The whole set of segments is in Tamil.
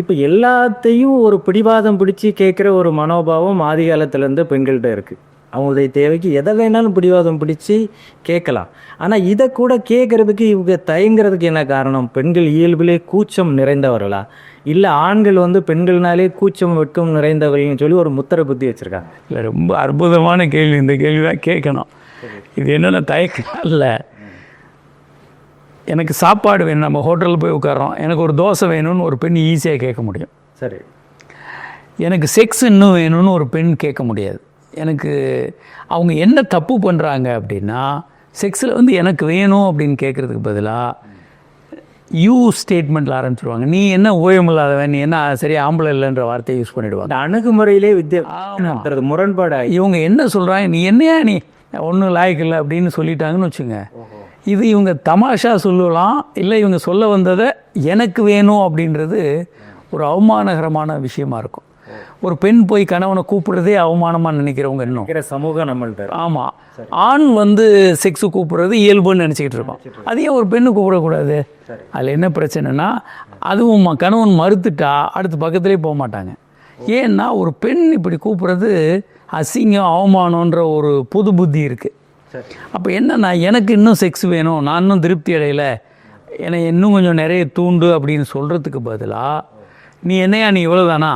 இப்போ எல்லாத்தையும் ஒரு பிடிவாதம் பிடிச்சி கேட்குற ஒரு மனோபாவம் ஆதி காலத்துலேருந்து பெண்கள்கிட்ட இருக்குது அவங்களுடைய தேவைக்கு எதை வேணாலும் பிடிவாதம் பிடிச்சி கேட்கலாம். ஆனால் இதை கூட கேட்குறதுக்கு இவங்க தயங்குறதுக்கு என்ன காரணம்? பெண்கள் இயல்பிலே கூச்சம் நிறைந்தவர்களா? இல்லை ஆண்கள் வந்து பெண்கள்னாலே கூச்சம் வெட்கம் நிறைந்தவர்கள்னு சொல்லி ஒரு முத்திரை புத்தி வச்சுருக்காங்க. இல்லை ரொம்ப அற்புதமான கேள்வி. இந்த கேள்வி தான் கேட்கணும் இது என்னென்ன தயக்கம் இல்லை. எனக்கு சாப்பாடு வேணும் நம்ம ஹோட்டலில் போய் உட்காரோம் எனக்கு ஒரு தோசை வேணும்னு ஒரு பெண் ஈஸியாக கேட்க முடியும். சரி. எனக்கு செக்ஸ் இன்னும் வேணும்னு ஒரு பெண் கேட்க முடியாது. எனக்கு அவங்க என்ன தப்பு பண்ணுறாங்க அப்படின்னா செக்ஸில் வந்து எனக்கு வேணும் அப்படின்னு கேட்குறதுக்கு பதிலாக யூ ஸ்டேட்மெண்ட்டில் ஆரம்பிச்சிருவாங்க. நீ என்ன ஓயமில்லாதவன் நீ என்ன சரியா ஆம்பளை இல்லைன்ற வார்த்தையை யூஸ் பண்ணிடுவாங்க. இந்த அணுகுமுறையிலே வித்தியாசம் முரண்பாடு ஆகி இவங்க என்ன சொல்கிறாங்க நீ என்னையா நீ? ஒன்றும் லாய்க்கில்லை அப்படின்னு சொல்லிட்டாங்கன்னு வச்சுங்க. இது இவங்க தமாஷா சொல்லலாம் இல்லை இவங்க சொல்ல வந்ததை எனக்கு வேணும் அப்படின்றது ஒரு அவமானகரமான விஷயமா இருக்கும். ஒரு பெண் போய் கணவனை கூப்பிடுறதே அவமானமாக நினைக்கிறவங்க இன்னும். சமூகம் நம்மள்ட்ட ஆமாம் ஆண் வந்து செக்ஸு கூப்பிடுறது இயல்புன்னு நினச்சிக்கிட்டு இருக்கோம் அது ஏன் ஒரு பெண்ணு கூப்பிடக்கூடாது? அதில் என்ன பிரச்சனைனா அதுவும் கணவன் மறுத்துட்டா அடுத்து பக்கத்துலேயே போக மாட்டாங்க. ஏன்னா ஒரு பெண் இப்படி கூப்பிடுறது அசிங்கம் அவமானன்ற ஒரு புது புத்தி இருக்குது அப்போ என்னன்னா எனக்கு இன்னும் செக்ஸ் வேணும். நான் இன்னும் திருப்தி அடையலை. என்னை இன்னும் கொஞ்சம் நிறைய தூண்டு அப்படின்னு சொல்கிறதுக்கு பதிலாக நீ என்னையா நீ இவ்வளோதானா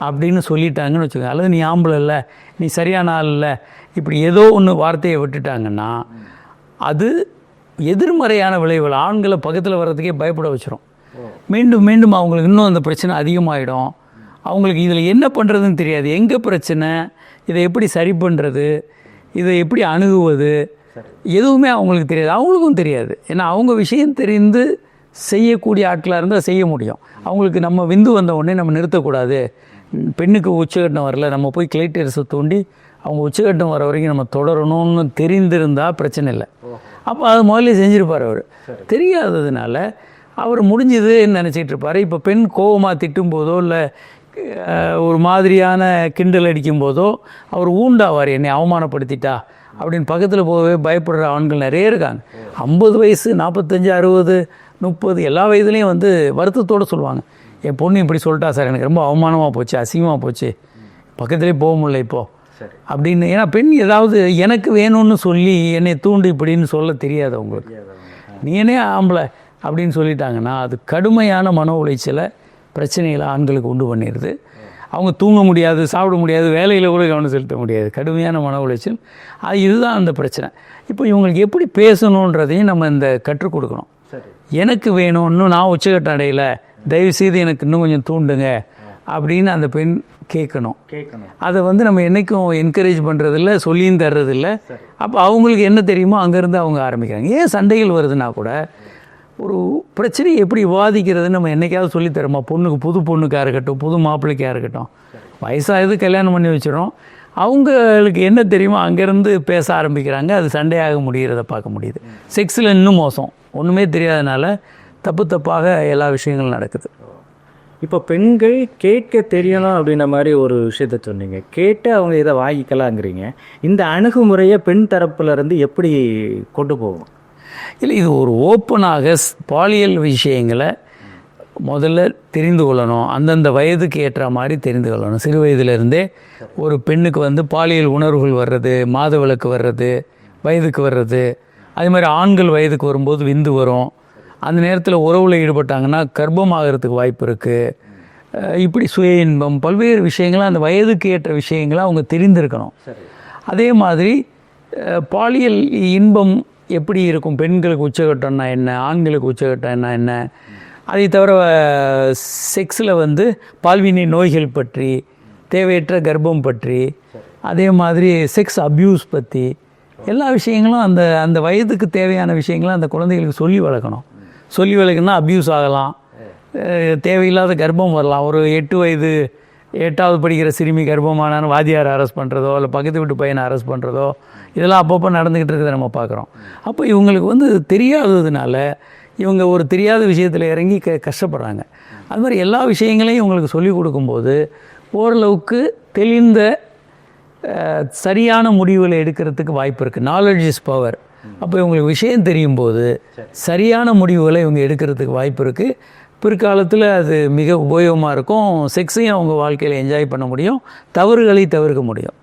அப்படின்னு சொல்லிட்டாங்கன்னு வச்சுக்கோங்க. அல்லது நீ ஆம்பளை இல்லை. நீ சரியான ஆள் இல்லை. இப்படி ஏதோ ஒன்று வார்த்தையை விட்டுட்டாங்கன்னா அது எதிர்மறையான விளைவுகள். ஆண்களை பக்கத்தில் வர்றதுக்கே பயப்பட வச்சிரும். மீண்டும் மீண்டும் அவங்களுக்கு இன்னும் அந்த பிரச்சனை அதிகமாகிடும் அவங்களுக்கு இதில் என்ன பண்ணுறதுன்னு தெரியாது. எங்கே பிரச்சனை? இதை எப்படி சரி பண்ணுறது இதை எப்படி அணுகுவது? எதுவுமே அவங்களுக்கு தெரியாது. அவங்களுக்கும் தெரியாது. ஏன்னா அவங்க விஷயம் தெரிந்து செய்யக்கூடிய ஆட்களாக இருந்தால் செய்ய முடியும். அவங்களுக்கு நம்ம விந்து வந்த உடனே நம்ம நிறுத்தக்கூடாது. பெண்ணுக்கு உச்சகட்டம் வரல நம்ம போய் கிளைட்டரஸை தூண்டி அவங்க உச்சகட்டம் வர வரைக்கும் நம்ம தொடரணும்னு தெரிந்திருந்தால் பிரச்சனை இல்லை. அப்போ அது முதல்ல செஞ்சுருப்பார் அவர். தெரியாததுனால அவர் முடிஞ்சதுன்னு நினச்சிட்டு இருப்பார். இப்போ பெண் கோவமாக திட்டும் போதோ இல்லை ஒரு மாதிரியான கிண்டல் அடிக்கும் போதோ அவர் ஊண்டாவார் என்னை அவமானப்படுத்திட்டா அப்படின்னு பக்கத்தில் போகவே பயப்படுற ஆண்கள் நிறைய இருக்காங்க. ஐம்பது வயசு நாற்பத்தஞ்சு அறுபது முப்பது எல்லா வயதுலேயும் வந்து வருத்தத்தோடு சொல்லுவாங்க. என் பொண்ணு இப்படி சொல்லிட்டா சார் எனக்கு ரொம்ப அவமானமாக போச்சு அசிங்கமாக போச்சு. பக்கத்துலேயே போக முடியல இப்போது அப்படின்னு ஏன்னா பெண் ஏதாவது எனக்கு வேணும்னு சொல்லி என்னை தூண்டு இப்படின்னு சொல்ல தெரியாது அவங்களுக்கு நீ என்னே ஆம்பளை? அப்படின்னு சொல்லிட்டாங்கன்னா அது கடுமையான மன உளைச்சலை பிரச்சனைகளை ஆண்களுக்கு உண்டு பண்ணிடுது. அவங்க தூங்க முடியாது சாப்பிட முடியாது வேலையில் கூட கவனம் செலுத்த முடியாது. கடுமையான மன உளைச்சல். அது இதுதான் அந்த பிரச்சனை. இப்போ இவங்களுக்கு எப்படி பேசணுன்றதையும் நம்ம இந்த கற்றுக் கொடுக்கணும். எனக்கு வேணும் இன்னும் நான் உச்சகட்டம் அடையல தயவுசெய்து எனக்கு இன்னும் கொஞ்சம் தூண்டுங்க அப்படின்னு அந்த பெண் கேட்கணும். கேட்கணும். அதை வந்து நம்ம என்றைக்கும் என்கரேஜ் பண்ணுறதில்ல சொல்லியும் தர்றதில்ல. அப்போ அவங்களுக்கு என்ன தெரியுமோ அங்கேருந்து அவங்க ஆரம்பிக்கிறாங்க. ஏன் சண்டைகள் வருதுன்னா கூட ஒரு பிரச்சனையை எப்படி விவாதிக்கிறதுன்னு நம்ம என்னைக்காவது சொல்லித்தரோமா பொண்ணுக்கு புது பொண்ணுக்காக இருக்கட்டும் புது மாப்பிள்ளைக்காக இருக்கட்டும். வயசாகுது கல்யாணம் பண்ணி வச்சிடும் அவங்களுக்கு என்ன தெரியுமோ அங்கேருந்து பேச ஆரம்பிக்கிறாங்க. அது சண்டையாக முடிகிறத பார்க்க முடியுது. செக்ஸில் இன்னும் மோசம். ஒன்றுமே தெரியாதனால தப்பு தப்பாக எல்லா விஷயங்களும் நடக்குது. இப்போ பெண்கள் கேட்க தெரியணும் அப்படின்ற மாதிரி ஒரு விஷயத்த சொன்னீங்க. கேட்டு அவங்க இதை வாங்கிக்கலாங்கிறீங்க. இந்த அணுகுமுறையை பெண் தரப்புலேருந்து எப்படி கொண்டு போகும் இல்லை இது ஒரு ஓப்பனாக பாலியல் விஷயங்களை முதல்ல தெரிந்து கொள்ளணும். அந்தந்த வயதுக்கு ஏற்ற மாதிரி தெரிந்து கொள்ளணும். சிறு வயதிலிருந்தே ஒரு பெண்ணுக்கு வந்து பாலியல் உணர்வுகள் வர்றது மாதவிலக்கு வர்றது வயதுக்கு வர்றது அதே மாதிரி ஆண்கள் வயதுக்கு வரும்போது விந்து வரும். அந்த நேரத்தில் உறவில் ஈடுபட்டாங்கன்னா கர்ப்பமாகறதுக்கு வாய்ப்பு இருக்குது இப்படி சுய இன்பம் பல்வேறு விஷயங்களை அந்த வயதுக்கு ஏற்ற விஷயங்களை அவங்க தெரிந்திருக்கணும். அதே மாதிரி பாலியல் இன்பம் எப்படி இருக்கும்? பெண்களுக்கு உச்சகட்டம்னா என்ன? ஆண்களுக்கு உச்சகட்டம்னா என்ன? அதை தவிர செக்ஸில் வந்து பால்வினை நோய்கள் பற்றி தேவையற்ற கர்ப்பம் பற்றி அதே மாதிரி செக்ஸ் அப்யூஸ் பற்றி எல்லா விஷயங்களும் அந்த அந்த வயதுக்கு தேவையான விஷயங்களை அந்த குழந்தைகளுக்கு சொல்லி வளர்க்கணும். சொல்லி வளர்க்கணும்னா அப்யூஸ் ஆகலாம். தேவையில்லாத கர்ப்பம் வரலாம். ஒரு எட்டு வயது எட்டாவது படிக்கிற சிறுமி கர்ப்பமான வாதியார் அரெஸ்ட் பண்ணுறதோ இல்லை பக்கத்து வீட்டு பையனை அரெஸ்ட் பண்ணுறதோ இதெல்லாம் அப்பப்போ நடந்துக்கிட்டு இருக்கிறத நம்ம பார்க்குறோம். அப்போ இவங்களுக்கு வந்து தெரியாததுனால இவங்க ஒரு தெரியாத விஷயத்தில் இறங்கி க கஷ்டப்படுறாங்க. அது மாதிரி எல்லா விஷயங்களையும் இவங்களுக்கு சொல்லிக் கொடுக்கும்போது ஓரளவுக்கு தெளிந்த சரியான முடிவுகளை எடுக்கிறதுக்கு வாய்ப்பு இருக்குது நாலேஜ் இஸ் பவர் அப்போ இவங்களுக்கு விஷயம் தெரியும் போது சரியான முடிவுகளை இவங்க எடுக்கிறதுக்கு வாய்ப்பு இருக்குது பிற்காலத்தில் அது மிக உபயோகமாக இருக்கும். செக்ஸையும் அவங்க வாழ்க்கையில் என்ஜாய் பண்ண முடியும். தவறுகளை தவிர்க்க முடியும்.